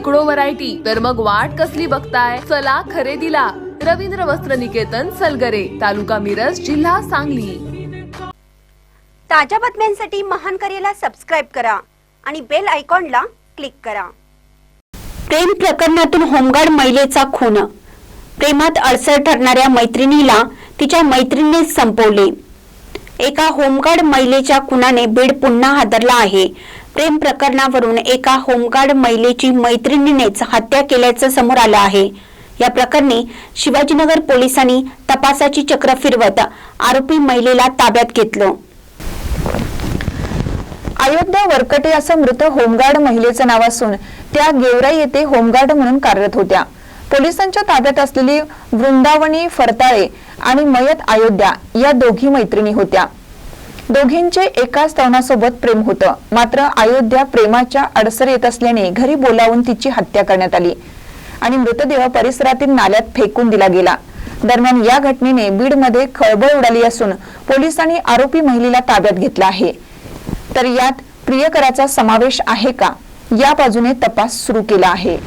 शेकडो व्हरायटी तर मग वाट कसली बघताय? चला खरेदीला. रवींद्र वस्त्र निकेतन सलगरे तालुका मिरज जिल्हा सांगली. ताज्या बातम्यांसाठी महान करेला सबस्क्राईब करा आणि बेल आयकॉनला क्लिक करा. प्रेम प्रकरणातून होमगार्ड महिलेचा खून. प्रेमात अडसर ठरणाऱ्या मैत्रिणीला तिच्या मैत्रिणीने संपवले. एका होमगार्ड महिलेच्या खुनाने बीड पुन्हा हादरला आहे. प्रेम प्रकरणावरून एका होमगार्ड महिलेची मैत्रिणीनेच हत्या केल्याचं समोर आलं आहे. या प्रकरणी शिवाजीनगर पोलिसांनी तपासाची चक्र फिरवत आरोपी महिलेला ताब्यात घेतलं. अयोध्या वरकटे असं मृत होमगार्ड महिलेचं नाव असून त्या गेवराई येथे होमगार्ड म्हणून कार्यरत होत्या. पोलिसांच्या ताब्यात असलेली वृंदावनी फरताळे आणि मयत अयोध्या या दोघी मैत्रिणी होत्या. दोघींचे एकाच तरुणासोबत प्रेम होतं. मात्र अयोध्या प्रेमाच्या अडसर येत असल्याने घरी बोलावून तिची हत्या करण्यात आली. आणि मृतदेह परिसरातील नाल्यात फेकून दिला गेला. दरम्यान या घटनेने बीडमध्ये खळबळ उडाली असून पोलिसांनी आरोपी महिलेला ताब्यात घेतला आहे. तर यात प्रियकराचा समावेश आहे का? या बाजूने तपास सुरू केला आहे.